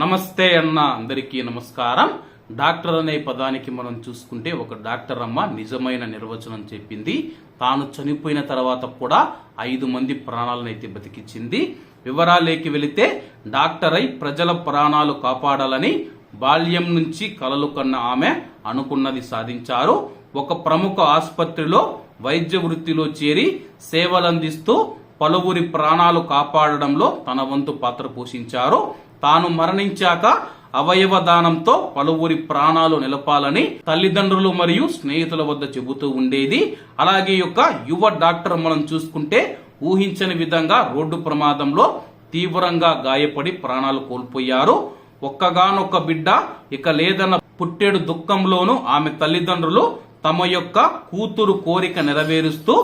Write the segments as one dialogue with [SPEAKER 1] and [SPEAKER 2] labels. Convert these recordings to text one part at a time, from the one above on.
[SPEAKER 1] నమస్తే అన్న అందరికీ నమస్కారం. డాక్టర్ అనే పదానికి మనం చూసుకుంటే ఒక డాక్టర్ అమ్మ నిజమైన నిర్వచనం చెప్పింది. తాను చనిపోయిన తర్వాత కూడా ఐదు మంది ప్రాణాలను అయితే బతికించింది వివరాలేకి వెళితే డాక్టర్ అయి ప్రజల ప్రాణాలు కాపాడాలని బాల్యం నుంచి కలలు కన్న ఆమె అనుకున్నది సాధించారు. ఒక ప్రముఖ ఆసుపత్రిలో వైద్య వృత్తిలో చేరి సేవలందిస్తూ పలువురి ప్రాణాలు కాపాడడంలో తన వంతు పాత్ర పోషించారు. తాను మరణించాక అవయవ దానంతో పలువురి ప్రాణాలు నిలపాలని తల్లిదండ్రులు మరియు స్నేహితుల వద్ద చెబుతూ ఉండేది. అలాగే యొక్క యువ డాక్టర్ మనం చూసుకుంటే ఊహించని విధంగా రోడ్డు ప్రమాదంలో తీవ్రంగా గాయపడి ప్రాణాలు కోల్పోయారు. ఒక్కగానొక్క బిడ్డ ఇక లేదన్న పుట్టేడు దుఃఖంలోనూ ఆమె తల్లిదండ్రులు తమ యొక్క కూతురు కోరిక నెరవేరుస్తూ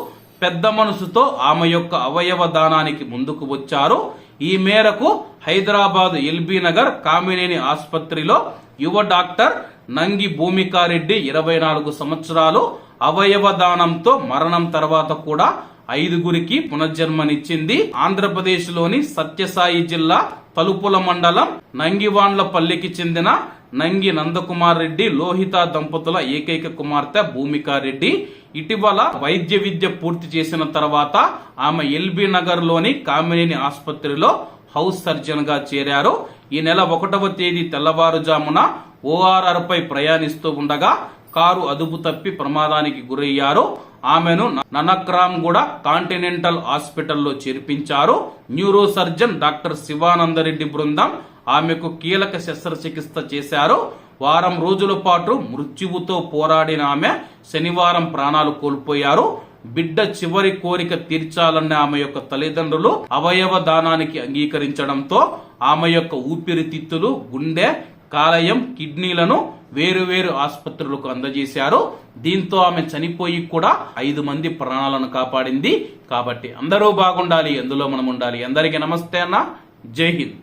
[SPEAKER 1] పెద్ద మనసుతో ఆమె యొక్క అవయవ దానానికి ముందుకు వచ్చారు. ఈ మేరకు హైదరాబాద్ ఎల్బీ నగర్ కామినేని ఆసుపత్రిలో యువ డాక్టర్ నంగి భూమికారెడ్డి ఇరవై నాలుగు సంవత్సరాలు అవయవ దానంతో మరణం తర్వాత కూడా ఐదుగురికి పునర్జన్మనిచ్చింది ఆంధ్రప్రదేశ్లోని సత్యసాయి జిల్లా తలుపుల మండలం నంగివాండ్లపల్లికి చెందిన నంగి నందకుమార్ రెడ్డి లోహిత దంపతుల ఏకైక కుమార్తె భూమికా రెడ్డి. ఇటీవల వైద్య విద్య పూర్తి చేసిన తర్వాత ఆమె ఎల్బీ నగర్లోని కామినేని ఆసుపత్రిలో హౌస్ సర్జన్గా చేరారు. ఈ నెల ఒకటవ తేదీ తెల్లవారుజామున ఓఆర్ఆర్ పై ప్రయాణిస్తూ ఉండగా కారు అదుపు తప్పి ప్రమాదానికి గురయ్యారు ఆమెను ననక్రామ్ కూడా కాంటినెంటల్ హాస్పిటల్లో చేర్పించారు. న్యూరో సర్జన్ డాక్టర్ శివానందరెడ్డి బృందం ఆమెకు కీలక శస్త్రచికిత్స చేశారు. వారం రోజుల పాటు మృత్యువుతో పోరాడిన ఆమె శనివారం ప్రాణాలు కోల్పోయారు. బిడ్డ చివరి కోరిక తీర్చాలన్న ఆమె యొక్క తల్లిదండ్రులు అవయవ దానానికి అంగీకరించడంతో ఆమె యొక్క ఊపిరితిత్తులు గుండె కాలయం కిడ్నీలను వేరువేరు ఆసుపత్రులకు అందజేశారు. దీంతో ఆమె చనిపోయి కూడా ఐదు మంది ప్రాణాలను కాపాడింది. కాబట్టి అందరూ బాగుండాలి ఎందులో మనం ఉండాలి. అందరికీ నమస్తే అన్న. జై హింద్.